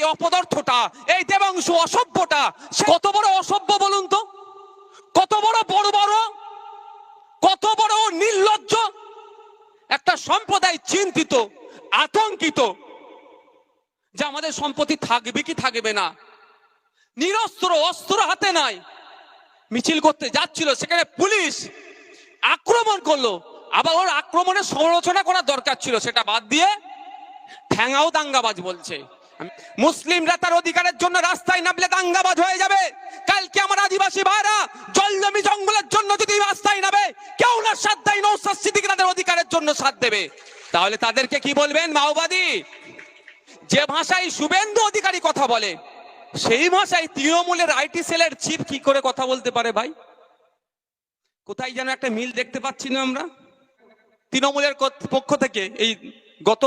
এই অপদার্থটা, এই দেবাংশু অসভ্যটা কত বড় অসভ্য বলুন তো? কত বড় বড় বড় কত বড় নির্লজ্জ? একটা সম্প্রদায় চিন্তিত, আতঙ্কিত, যে আমাদের সম্পত্তি থাকবে কি থাকবে না। নিরস্ত্র, অস্ত্র হাতে নাই। মিছিল করতে যাচ্ছিল, সেখানে পুলিশ আক্রমণ করল। আবার ওর আক্রমণের সমালোচনা করার দরকার ছিল, সেটা বাদ দিয়ে ঠ্যাঙাও দাঙ্গাবাজ বলছে। মুসলিমরা তার অধিকারের জন্য রাস্তায় নামলে দাঙ্গাবাজ হয়ে যাবে। কালকে আমার আদিবাসী ভাইরা জল জমি জঙ্গলের জন্য যদি রাস্তায় নামে, কেউ না সাথ দেয় নৌসাদ সিদ্দিক তাদের অধিকারের জন্য সাথ দেবে। তাহলে তাদেরকে কি বলবেন, মাওবাদী? যে ভাষায় শুভেন্দু অধিকারী কথা বলে, সেই ভাষায় তৃণমূলের আইটি সেলের চিফ কি করে কথা বলতে পারে ভাই? কোথায় যেন একটা মিল দেখতে পাচ্ছি না আমরা। তৃণমূলের পক্ষ থেকে এই গত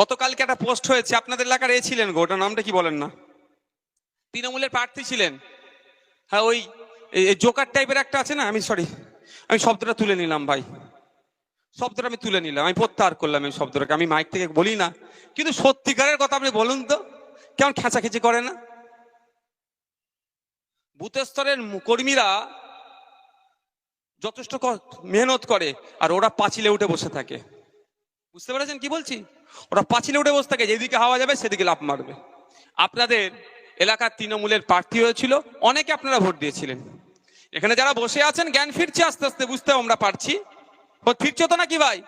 গতকালকে একটা পোস্ট হয়েছে, আপনাদের এলাকার এ ছিলেন গো ওটার নামটা কি বলেন না? তৃণমূলের প্রার্থী ছিলেন। হ্যাঁ ওই জোকার টাইপের একটা আছে না? আমি সরি আমি শব্দটা তুলে নিলাম ভাই। শব্দটা আমি তুলে নিলাম, আমি প্রত্যাহার করলাম এই শব্দটাকে। আমি মাইক থেকে বলি না, কিন্তু সত্যিকারের কথা আপনি বলুন তো, কেমন খেঁচাখেচি করে না? বুথ স্তরের কর্মীরা যথেষ্ট মেহনত করে, আর ওরা পাঁচিলে উঠে বসে থাকে। বুঝতে পেরেছেন কি বলছি? ওরা পাঁচিলে উঠে বসে থাকে, যেদিকে হাওয়া যাবে সেদিকে লাফ মারবে। আপনাদের এলাকার তৃণমূলের প্রার্থী হয়েছিল, অনেকে আপনারা ভোট দিয়েছিলেন। এখানে যারা বসে আছেন, জ্ঞান ফিরছে আস্তে আস্তে, বুঝতে আমরা পারছি। ফিরছে তো নাকি ভাই?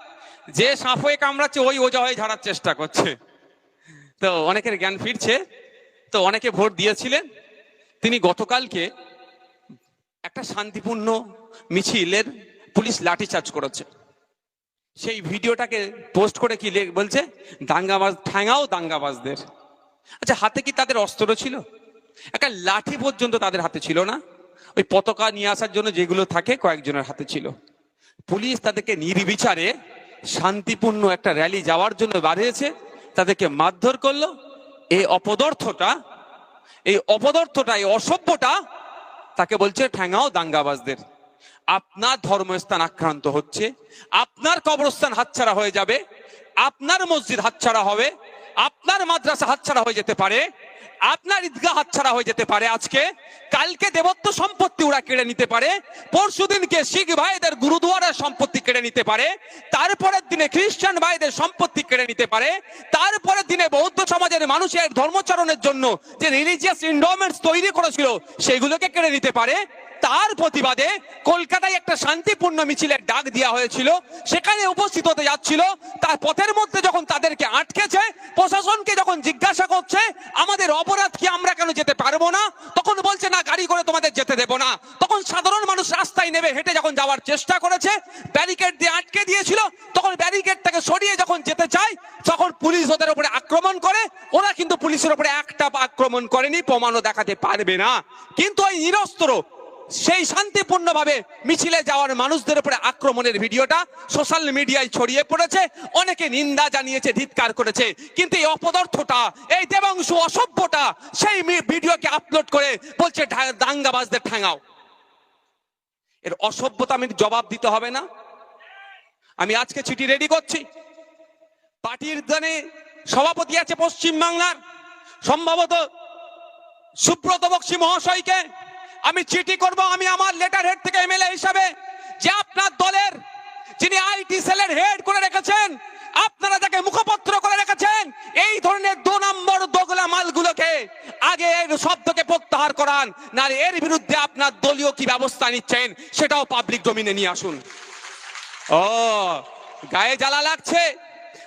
যে সাপ হয়ে কামড়াচ্ছে, ওই ওজা হয়ে ঝাড়ার চেষ্টা করছে। তো অনেকের জ্ঞান ফিরছে, তো অনেকে ভোট দিয়েছিলেন। তিনি গতকালকে একটা শান্তিপূর্ণ মিছিলের পুলিশ লাঠিচার্জ করেছে। সেই ভিডিওটাকে পোস্ট করে কি বলছে? দাঙ্গাবাজ, ঠ্যাঙাও দাঙ্গাবাজদের। আচ্ছা হাতে কি তাদের অস্ত্র ছিল? একটা লাঠি পর্যন্ত তাদের হাতে ছিল না। ওই পতাকা নিয়ে আসার জন্য যেগুলো থাকে, কয়েকজনের হাতে ছিল। পুলিশ তাদেরকে নির্বিচারে শান্তিপূর্ণ একটা র্যালি যাওয়ার জন্য বাড়িয়েছে তাদেরকে মারধর করল। এই অপদার্থটা এই অপদার্থটা, এই অসভ্যটা তাকে বলছে ঠ্যাঙাও দাঙ্গাবাজদের। আপনার ধর্মস্থান আক্রান্ত হচ্ছে, আপনার কবরস্থান হাতছাড়া হয়ে যাবে, আপনার মসজিদ হাতছাড়া হবে, আপনার মাদ্রাসা হাতছাড়া হয়ে যেতে পারে, আপনার ঈদগাহ হাতছাড়া হয়ে যেতে পারে আজকে। কালকে দেবত্ব সম্পত্তি ওরা কেড়ে নিতে পারে পরশু দিনকে শিখ ভাইদের গুরুদুয়ারের সম্পত্তি কেড়ে নিতে পারে, তারপরের দিনে খ্রিস্টান ভাইদের সম্পত্তি কেড়ে নিতে পারে, তারপরের দিনে বৌদ্ধ সমাজের মানুষের ধর্মচরণের জন্য যে রিলিজিয়াস ইন্ডোমেন্টস তৈরি করেছিল, সেগুলোকে কেড়ে নিতে পারে। তার প্রতিবাদে কলকাতায় একটা শান্তিপূর্ণ মিছিলের ডাক দেওয়া হয়েছিল। সেখানে উপস্থিত হতে যাচ্ছিল। তার পথের মধ্যে যখন তাদেরকে আটকেছে, প্রশাসনকে যখন জিজ্ঞাসা করছে, আমাদের অপরাধ কি আমরা কেন যেতে পারব না? তখন বলছে, না, গাড়ি করে তোমাদের যেতে দেবো না। তখন সাধারণ মানুষ রাস্তায় নেমে হেঁটে যখন যাওয়ার চেষ্টা করেছে, ব্যারিকেড দিয়ে আটকে দিয়েছিল। তখন ব্যারিকেডটাকে সরিয়ে যখন যেতে চায়, তখন পুলিশ ওদের উপরে আক্রমণ করে। ওরা কিন্তু পুলিশের উপরে একটা আক্রমণ করেনি, প্রমাণও দেখাতে পারবে না। কিন্তু ওই নিরস্ত্র সেই শান্তিপূর্ণভাবে মিছিলে যাওয়ার মানুষদের উপরে আক্রমণের ভিডিওটা সোশ্যাল মিডিয়ায় ছড়িয়ে পড়েছে। অনেকে নিন্দা জানিয়েছে, ধিৎকার করেছে। কিন্তু এই অপদার্থটা, এই দেবাংশু অসভ্যটা, সেই ভিডিওকে আপলোড করে বলছে দাঙ্গাবাজদের ঠাঙাও এর অসভ্যতা আমি জবাব দিতে হবে না। আমি আজকে চিঠি রেডি করছি। পার্টির দানে সভাপতি আছে পশ্চিম বাংলার সম্ভবত সুব্রত বক্সি মহাশয়কে আমি চিঠি করব, আমি আমার লেটার হেড থেকে এমএলএ হিসাবে যে আপনার দলের যিনি আইটি সেলের হেড করে রেখেছেন, আপনারা যাকে মুখপত্র করে রেখেছেন, এই ধরনের দু নম্বর দোগলা মালগুলোকে আগে এর শব্দকে প্রত্যাহার করান না এর বিরুদ্ধে আপনার দলীয় কি ব্যবস্থা নিচ্ছেন সেটাও পাবলিক ডোমিনে নিয়ে আসুন। ও, গায়ে জ্বালা লাগছে।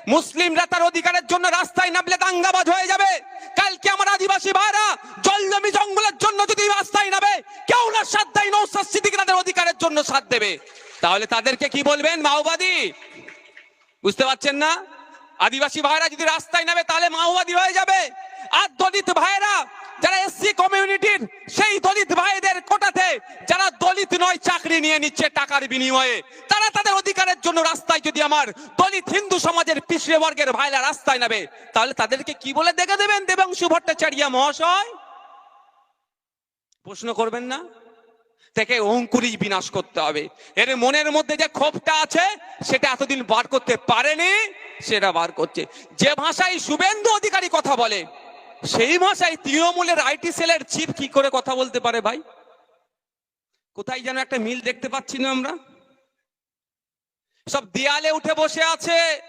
মুসলিমরা তার অধিকারের জন্য রাস্তায় নামলে দাঙ্গাবাজ হয়ে যাবে। কালকে আমার আদিবাসী ভাইরা জলজমি জঙ্গলের জন্য যদি রাস্তায় নামে, কেউ না সাথ দেয় নৌসাদ সিদ্দিক তাদের অধিকারের জন্য সাথ দেবে। তাহলে তাদেরকে কি বলবেন মাওবাদী? বুঝতে পারছেন না? আদিবাসী ভাইরা যদি রাস্তায় নামে, তাহলে মাওবাদী হয়ে যাবে। আর দলিত ভাইরা যারা এসসি কমিউনিটির সেই দলিত ভাইদের কোটাতে যারা দলিত নয়, চাকরি নিয়ে নিচ্ছে টাকার বিনিময়ে, তারা তাদের অধিকারের জন্য রাস্তায় যদি আমার দলিত হিন্দু সমাজের পিছিয়ে বর্গের ভাইরা রাস্তায় নামে, তাহলে তাদেরকে কি বলে দেখে দেবেন, দেবাংশু ভট্টাচার্য মহাশয়? প্রশ্ন করবেন না? থেকে অঙ্কুরি বিনাশ করতে হবে। এর মনের মধ্যে যে ক্ষোভটা আছে, সেটা এতদিন বার করতে পারেনি, সেটা বার করছে। যে ভাষায় শুভেন্দু অধিকারী কথা বলে সেই ভাষায় তৃণমূলের আইটি সেলের চিফ কি করে কথা বলতে পারে ভাই? কোথায় যেন একটা মিল দেখতে পাচ্ছি না আমরা। সব দেয়ালে উঠে বসে আছে।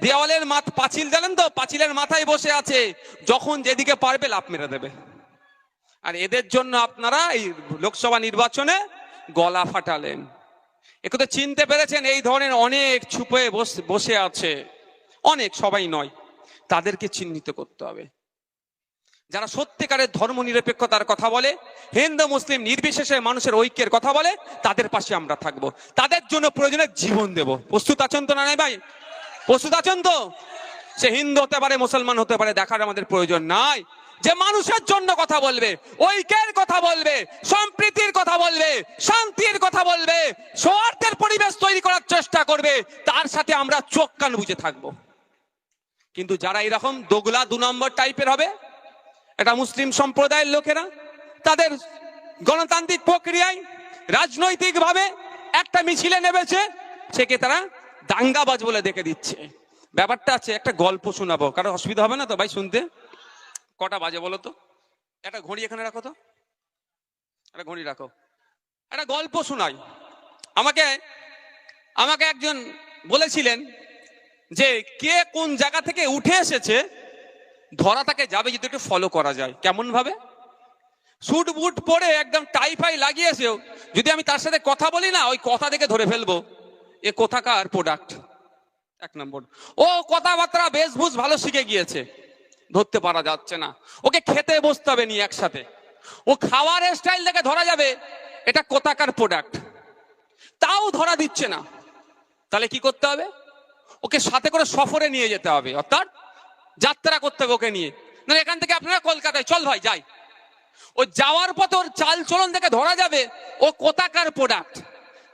দেওয়ালের মাথ পাঁচিল, জানেন তো? পাঁচিলের মাথায় বসে আছে। যখন যেদিকে পারবে লাভ মেরে দেবে। আর এদের জন্য আপনারা এই লোকসভা নির্বাচনে গলা ফাটালেন। একথা চিনতে পেরেছেন এই ধরনের অনেক ছুপে বসে আছে। অনেক, সবাই নয়। তাদেরকে চিহ্নিত করতে হবে। যারা সত্যিকারের ধর্ম নিরপেক্ষতার কথা বলে, হিন্দু, মুসলিম, নির্বিশেষে মানুষের ঐক্যের কথা বলে, তাদের পাশে আমরা থাকব। তাদের জন্য প্রয়োজনে জীবন দেব। প্রস্তুত আছেন তো না ভাই? প্রস্তুত আছেন তো? সে হিন্দু হতে পারে, মুসলমান হতে পারে, দেখার আমাদের প্রয়োজন নাই। যে মানুষের জন্য কথা বলবে, ঐক্যের কথা বলবে, সম্প্রীতির কথা বলবে, শান্তির কথা বলবে, সৌহার্দ্যের পরিবেশ তৈরি করার চেষ্টা করবে, তার সাথে আমরা চোখ কান বুঝে থাকব। কিন্তু যারা এরকম দোগলা দু নম্বর টাইপের হবে এটা মুসলিম সম্প্রদায়ের লোকেরা, তাদের গণতান্ত্রিক প্রক্রিয়ায় রাজনৈতিকভাবে একটা মিছিলে নেমেছে, সেকে তারা দাঙ্গাবাজ বলে দেখে দিচ্ছে। ব্যাপারটা আছে, একটা গল্প শোনাবো, কারও অসুবিধা হবে না তো ভাই শুনতে? কটা বাজে বলো তো? একটা ঘড়ি এখানে রাখো তো। একটা ঘড়ি রাখো। একটা গল্প শোনাই। আমাকে আমাকে একজন বলেছিলেন যে কে কোন জায়গা থেকে উঠে এসেছে ধরা তাকে যাবে যদি একটু ফলো করা যায়। কেমন ভাবে স্যুট বুট পরে একদম টাই ফাই লাগিয়েছেও যদি আমি তার সাথে কথা বলি না, ওই কথা দেখে ধরে ফেলব। এ কোথাকার প্রোডাক্ট এক নম্বর। ও কথাবার্তা বেশভূষ ভালো শিখে গিয়েছে। ধরতে পারা যাচ্ছে না। ওকে খেতে বসতে হবে নিয়ে একসাথে। ও খাওয়ার স্টাইল দেখে ধরা যাবে, এটা কোথাকার প্রোডাক্ট তাও ধরা দিচ্ছে না। তাহলে কি করতে হবে? ওকে সাথে করে সফরে নিয়ে যেতে হবে। অর্থাৎ যাত্রা করতে হবে ওকে নিয়ে। না, এখান থেকে আপনারা কলকাতায়, চল ভাই, যাই। ও যাওয়ার পথে ওর চাল চলন থেকে ধরা যাবে, ও কোথাকার প্রোডাক্ট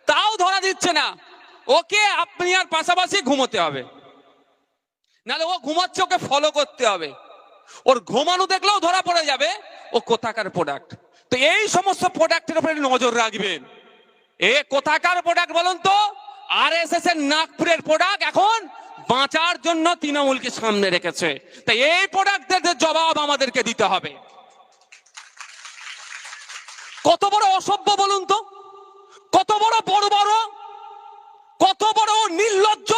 তাও ধরা দিচ্ছে না। ওকে আপনি আর পাশাপাশি ঘুমোতে হবে। নাহলে ও ঘুমাচ্ছে, ওকে ফলো করতে হবে। ওর ঘুমানো দেখলেও ধরা পড়ে যাবে, ও কোথাকার প্রোডাক্ট তো এই সমস্ত প্রোডাক্টের উপরে নজর রাখবেন। এ কোথাকার প্রোডাক্ট বলুন তো? আর এস এস এর নাগপুরের প্রোডাক্ট এখন বাঁচার জন্য তৃণমূলকে সামনে রেখেছে। তাই এই প্রোডাক্টদের জবাব আমাদেরকে দিতে হবে। কত বড় অসভ্য বলুন তো? কত বড় বড় বড় কত বড় নির্লজ্জ?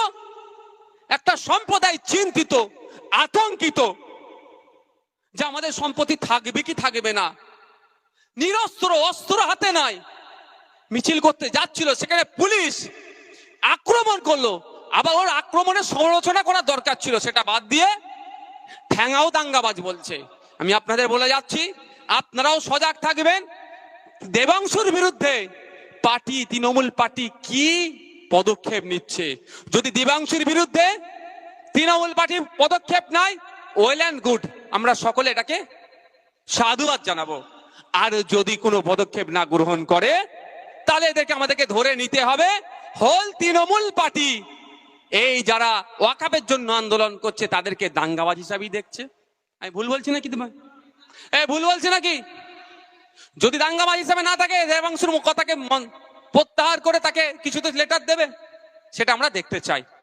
একটা সম্প্রদায় চিন্তিত, আতঙ্কিত, যে আমাদের সম্পত্তি থাকবে কি থাকবে না। নিরস্ত্র, অস্ত্র হাতে নাই। মিছিল করতে যাচ্ছিল, সেখানে পুলিশ আক্রমণ করল। আবার ওর আক্রমণের সমালোচনা করার দরকার ছিল, সেটা বাদ দিয়ে ঠ্যাঙাও দাঙ্গাবাজ বলছে। আমি আপনাদের বলে যাচ্ছি, আপনারাও সজাগ থাকবেন। দেবাংশুর বিরুদ্ধে পার্টি, তৃণমূল পার্টি কি পদক্ষেপ নিচ্ছে? যদি দেবাংশুর বিরুদ্ধে তৃণমূল পার্টি পদক্ষেপ নাই ওয়েল অ্যান্ড গুড, আমরা সকলে এটাকে সাধুবাদ জানাব। আর যদি কোনো পদক্ষেপ না গ্রহণ করে, তাহলে এদেরকে আমাদেরকে ধরে নিতে হবে, হোল তৃণমূল পার্টি। এই যারা ওয়াকাবের জন্য আন্দোলন করছে, তাদেরকে দাঙ্গাবাজ হিসাবেই দেখছে। আমি ভুল বলছি নাকি তোমার এ ভুল বলছি নাকি? যদি দাঙ্গাবাজ হিসাবে না থাকে, দেবাংশুর কথাকে প্রত্যাহার করে তাকে কিছু তো লেটার দেবে? সেটা আমরা দেখতে চাই।